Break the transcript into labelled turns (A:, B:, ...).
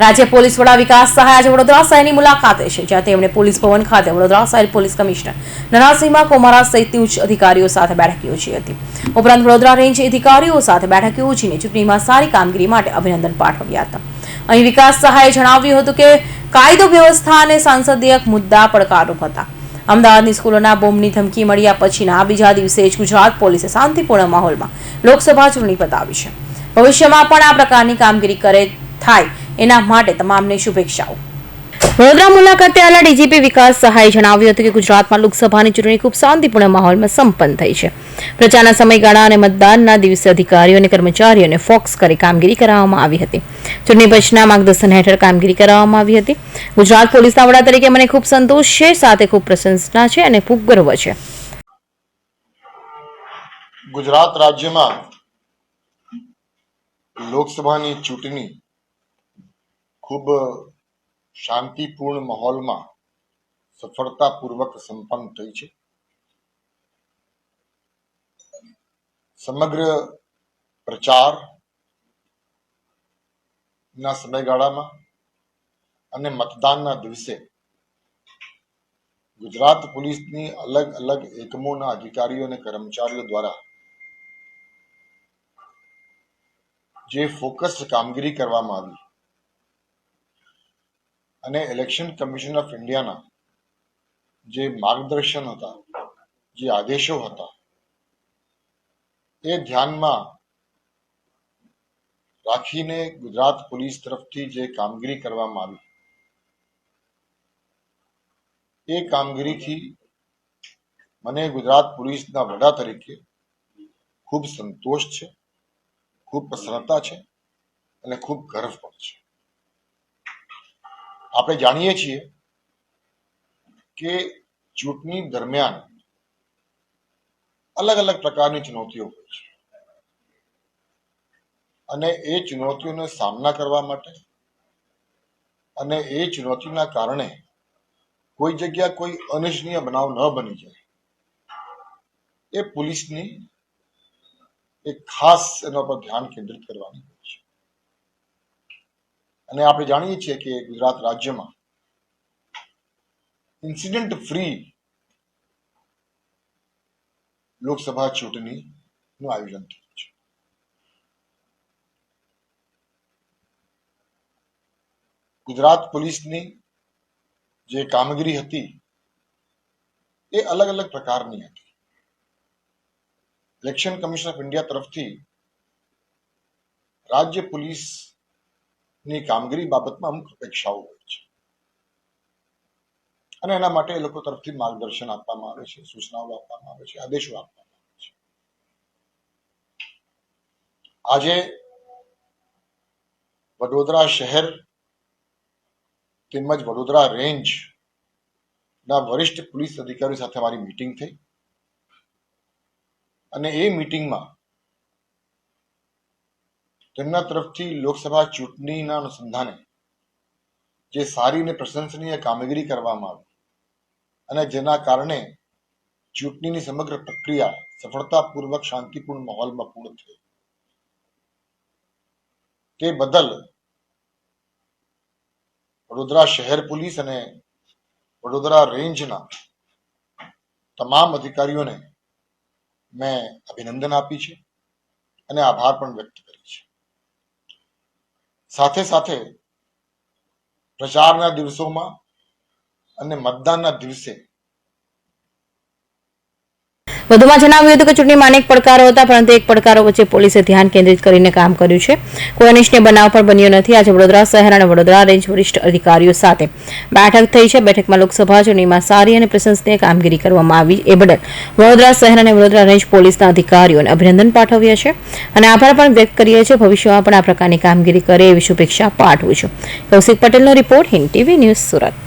A: રાજ્ય પોલીસ વડા વિકાસ સહાય આજે વડોદરા શહેરની મુલાકાતે છે, જ્યાં તેમણે પોલીસ ભવન ખાતે વડોદરા શહેર પોલીસ કમિશનર નરાસિંહા કોમારા સહિતની ઉચ્ચ અધિકારીઓ સાથે બેઠક યોજી હતી. ઉપરાંત વડોદરા રેન્જ અધિકારીઓ સાથે બેઠક યોજીને ચૂંટણીમાં સારી કામગીરી માટે અભિનંદન પાઠવ્યા હતા. અહીં વિકાસ સહાયે જણાવ્યું હતું કે, કાયદો વ્યવસ્થા અને સાંસદીય મુદ્દા પડકારરૂપ હતા. અમદાવાદની સ્કૂલોના બોમ્બની ધમકી મળ્યા પછીના બીજા દિવસે જ ગુજરાત પોલીસે શાંતિપૂર્ણ માહોલમાં લોકસભા ચૂંટણી પતાવી છે. ભવિષ્યમાં પણ આ પ્રકારની કામગીરી કરે થાય એના માટે તમામને શુભેચ્છાઓ. વડોદરા મુલાકાતે આવેલા ડીજીપી વિકાસ સહાય જણાવ્યું હતું કે ગુજરાતમાં લોકસભાની ચૂંટણી ખૂબ શાંતિપૂર્ણ માહોલમાં સંપન્ન થઈ છે. પ્રચારના સમયગાળા અને મતદાનના દિવસે અધિકારીઓ અને કર્મચારીઓને ફોક્સ કરી કામગીરી કરાવવામાં આવી હતી. ચૂંટણી પંચના માર્ગદર્શન હેઠળ કામગીરી કરાવવામાં આવી હતી. ગુજરાત પોલીસના વડા તરીકે મને ખૂબ સંતોષ છે સાથે ખૂબ પ્રશંસના છે અને ખૂબ ગર્વ છે.
B: ગુજરાત રાજ્યમાં લોકસભાની ચૂંટણી ખૂબ શાંતિપૂર્ણ માહોલમાં સફળતાપૂર્વક સંપન્ન થઈ છે. સમગ્ર પ્રચાર ના સમયગાળામાં અને મતદાનના દિવસે ગુજરાત પોલીસની અલગ અલગ એકમોના અધિકારીઓ અને કર્મચારીઓ દ્વારા જે ફોકસ કામગીરી કરવામાં આવી અને ઇલેક્શન કમિશન ઓફ ઇન્ડિયાના જે માર્ગદર્શન હતા, જે આદેશો હતા, એ ધ્યાનમાં રાખીને ગુજરાત પોલીસ તરફથી જે કામગીરી કરવામાં આવી, એ કામગીરીથી મને ગુજરાત પોલીસના વડા તરીકે ખૂબ સંતોષ છે, ખૂબ પ્રસન્નતા છે અને ખૂબ ગર્વ પણ છે. આપણે જાણીએ છીએ કે ચૂંટણી દરમિયાન અલગ અલગ પ્રકારની ચુનૌતીઓ હોય છે. અને એ ચુનૌતીઓનો સામના કરવા માટે અને એ ચુનૌતીના કારણે કોઈ જગ્યા કોઈ અનિચ્છનીય બનાવ ન બની જાય. એ પોલીસની એક ખાસ એના પર ધ્યાન કેન્દ્રિત કરવાની અને આપણે જાણીએ છીએ કે ગુજરાત રાજ્યમાં ઇન્સિડન્ટ ફ્રી લોકસભા ચૂંટણીનું આયોજન થયું છે. ગુજરાત પોલીસની જે કામગીરી હતી એ અલગ અલગ પ્રકારની હતી. ઇલેક્શન કમિશન ઓફ ઇન્ડિયા તરફથી રાજ્ય પોલીસની કામગીરી બાબતમાં અમુક અપેક્ષાઓ હોય છે. અને એના માટે એ લોકો તરફથી માર્ગદર્શન આપવામાં આવે છે, સૂચનાઓ આપવામાં આવે છે, આદેશો આપવામાં આવે છે. આજે વડોદરા શહેર તેમજ વડોદરા રેન્જ ના વરિષ્ઠ પોલીસ અધિકારી સાથે મારી મીટિંગ થઈ. અને એ મીટિંગમાં તેમના તરફથી લોકસભા ચૂંટણીના અનુસંધાને જે સારી અને પ્રશંસનીય કામગીરી કરવામાં આવી અને જેના કારણે ચૂંટણીની સમગ્ર પ્રક્રિયા સફળતાપૂર્વક શાંતિપૂર્ણ માહોલમાં પૂર્ણ થઈ. તે બદલ વડોદરા શહેર પોલીસ અને વડોદરા રેન્જના તમામ અધિકારીઓને મેં અભિનંદન આપી છે અને આભાર પણ વ્યક્ત સાથે સાથે પ્રચારના દિવસોમાં અને મતદાનના દિવસે
A: વધુમાં જણાવ્યું હતું કે ચૂંટણીમાં અનેક પડકારો હતા, પરંતુ એક પડકારો વચ્ચે પોલીસે ધ્યાન કેન્દ્રિત કરીને કામ કર્યું છે. કોઈ અનિચ્છનીય બનાવ પણ બન્યો નથી. આજે વડોદરા શહેર અને વડોદરા રેન્જ વરિષ્ઠ અધિકારીઓ સાથે બેઠક થઈ છે. બેઠકમાં લોકસભા ચૂંટણીમાં સારી અને પ્રશંસનીય કામગીરી કરવામાં આવી એ બદલ વડોદરા શહેર અને વડોદરા રેન્જ પોલીસના અધિકારીઓને અભિનંદન પાઠવ્યા છે અને આભાર પણ વ્યક્ત કરીએ છીએ. ભવિષ્યમાં પણ આ પ્રકારની કામગીરી કરે એવી શુભેચ્છા પાઠવું છું. કૌશિક પટેલનો report Hind TV news Surat.